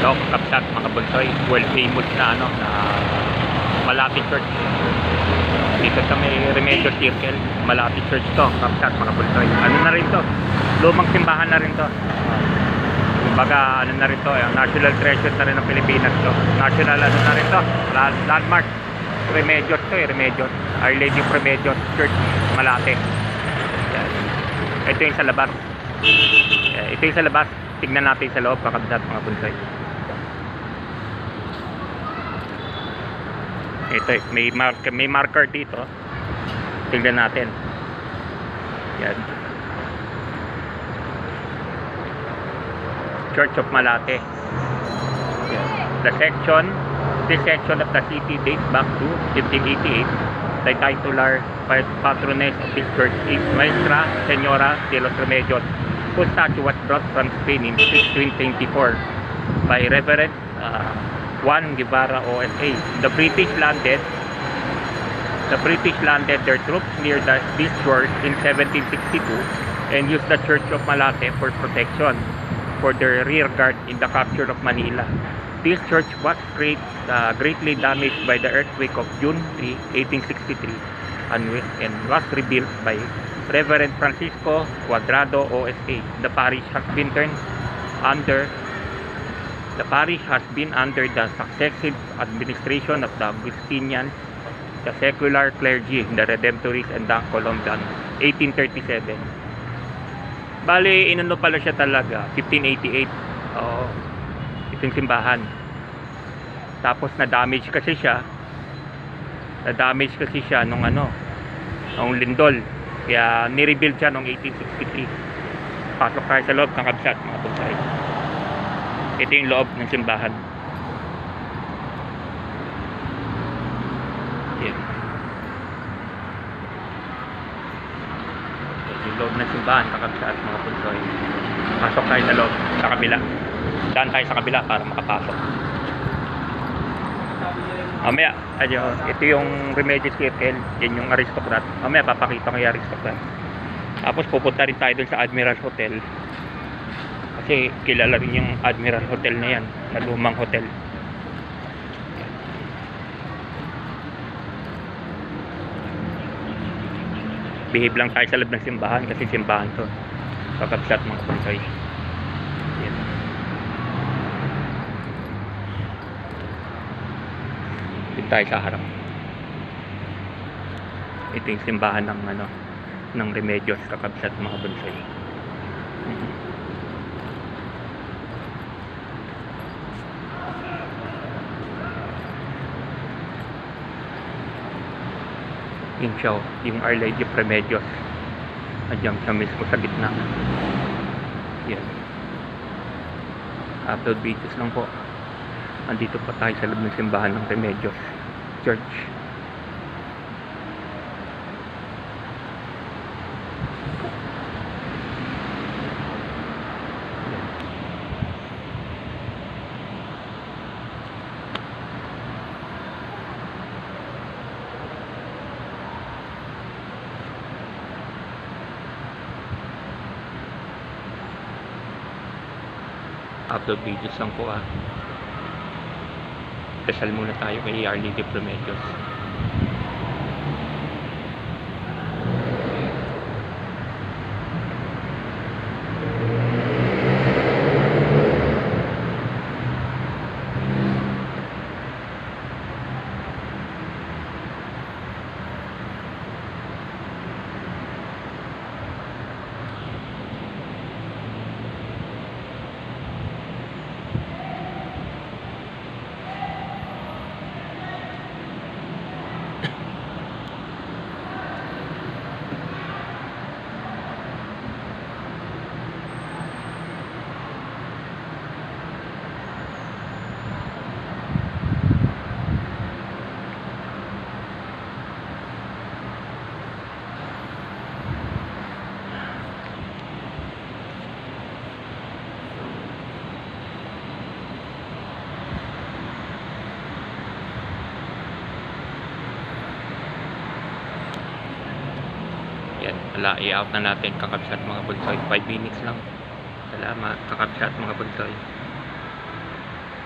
Ito, Kapsat, mga bunsoy. Well famous na ano, na Malati Church. Dito sa may Remedios Circle, Malati Church to, Kapsat, mga bunsoy. Ano na rin to? Lumang simbahan na rin to. Kumbaga, ano na rin to, eh, national treasure na rin ng Pilipinas to. National ano na rin to, land- landmark. Remedios to eh, Remedios. Our Lady of Remedios Church, Malate. Ito yung sa labas. Ito yung sa labas. Tignan natin sa loob, kakabsat mga bunsoy. Ito, may marker, may marker dito. Tingnan natin. Yan. Church of Malate. The section, this section of the city dates back to 1588. The titular patroness of this church is Maestra Senora de los Remedios, whose statue was brought from Spain in 1624 by Reverend uh, Juan Guevara OSA. The British landed the British landed their troops near the, this in 1762 and used the Church of Malate for protection for their rear guard in the capture of Manila. This church was great, uh, greatly damaged by the earthquake of June 3, 1863 and, and was rebuilt by Reverend Francisco Cuadrado OSA. The parish has been turned under the parish has been under the successive administration of the Augustinians, the secular clergy, the Redemptorists, and the Columbians, 1837. Bali, inano pala siya talaga, 1588. Oo. Itong simbahan. Tapos na-damage kasi siya. Na-damage kasi siya nung ano, nung lindol. Kaya ni-rebuild siya nung 1863. Pasok tayo sa loob ng kabsat, mga bonsai. Ito yung loob ng simbahan. Yan. Ito yung loob ng simbahan, kakabsat, mga bonsai. Pasok tayo sa loob, sa kabila. Daan tayo sa kabila para makapasok. Mamaya, ito yung Remedios Circle, yan yung aristocrat. Mamaya papakita ko yung aristocrat. Tapos pupunta rin tayo dun sa Admiral Hotel. Kasi kilala rin yung Admiral Hotel na yan, na lumang hotel. Behave lang tayo sa loob ng simbahan kasi simbahan to. Kakabsat mga. Yan. Dito tayo sa harap. Ito yung simbahan ng ano ng Remedios kakabsat mga bonsai. Mhm. Yung siya, oh, yung Our Lady of Remedios. Andiyan siya mismo sa gitna. Yan. Upload videos lang po. Andito pa tayo sa loob ng simbahan ng Remedios Church. Upload videos lang po ah. Dasal muna tayo kay Arlie de Promedios. Yan, wala, i-out na natin kakabsat mga bulsoy. 5 minutes lang. Salamat, kakabsat mga bulsoy.